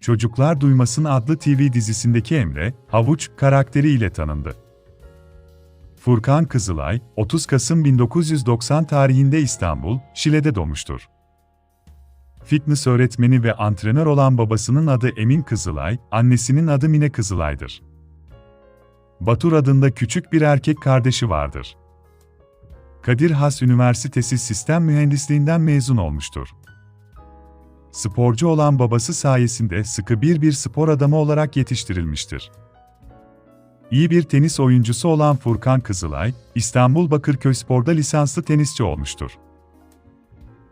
Çocuklar Duymasın adlı TV dizisindeki Emre, Havuç karakteriyle tanındı. Furkan Kızılay, 30 Kasım 1990 tarihinde İstanbul, Şile'de doğmuştur. Fitness öğretmeni ve antrenör olan babasının adı Emin Kızılay, annesinin adı Mine Kızılay'dır. Batur adında küçük bir erkek kardeşi vardır. Kadir Has Üniversitesi Sistem Mühendisliğinden mezun olmuştur. Sporcu olan babası sayesinde sıkı bir bir spor adamı olarak yetiştirilmiştir. İyi bir tenis oyuncusu olan Furkan Kızılay, İstanbul Bakırköy Spor'da lisanslı tenisçi olmuştur.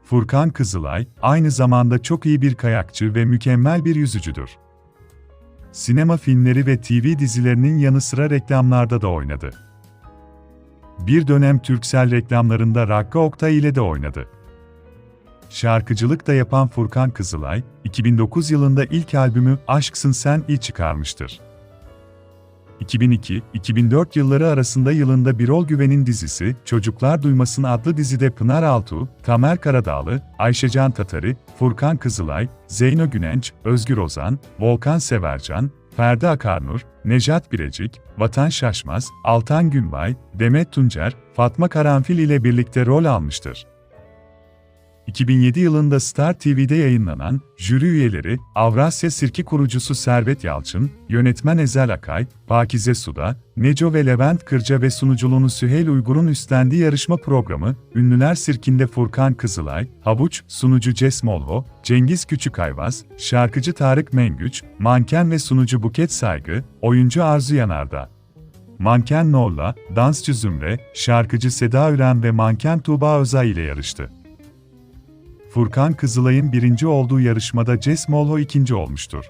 Furkan Kızılay, aynı zamanda çok iyi bir kayakçı ve mükemmel bir yüzücüdür. Sinema filmleri ve TV dizilerinin yanı sıra reklamlarda da oynadı. Bir dönem Türksel reklamlarında Rakka Oktay ile de oynadı. Şarkıcılık da yapan Furkan Kızılay, 2009 yılında ilk albümü Aşksın Sen İyi çıkarmıştır. 2002-2004 yılları arasında yılında Birol Güven'in dizisi Çocuklar Duymasın adlı dizide Pınar Altuğ, Tamer Karadağlı, Ayşecan Tatarı, Furkan Kızılay, Zeyno Günenç, Özgür Ozan, Volkan Severcan, Ferdi Akarnur, Nejat Birecik, Vatan Şaşmaz, Altan Günbay, Demet Tuncer, Fatma Karanfil ile birlikte rol almıştır. 2007 yılında Star TV'de yayınlanan jüri üyeleri Avrasya Sirki kurucusu Servet Yalçın, yönetmen Ezel Akay, Pakize Suda, Neco ve Levent Kırca ve sunuculuğunu Süheyl Uygur'un üstlendiği yarışma programı, Ünlüler Sirkinde Furkan Kızılay, Havuç, sunucu Ces Molho, Cengiz Küçükayvaz, şarkıcı Tarık Mengüç, manken ve sunucu Buket Saygı, oyuncu Arzu Yanardağ. Manken Norla, dansçı Zümre, şarkıcı Seda Üren ve manken Tuğba Özay ile yarıştı. Furkan Kızılay'ın birinci olduğu yarışmada Ces Molho ikinci olmuştur.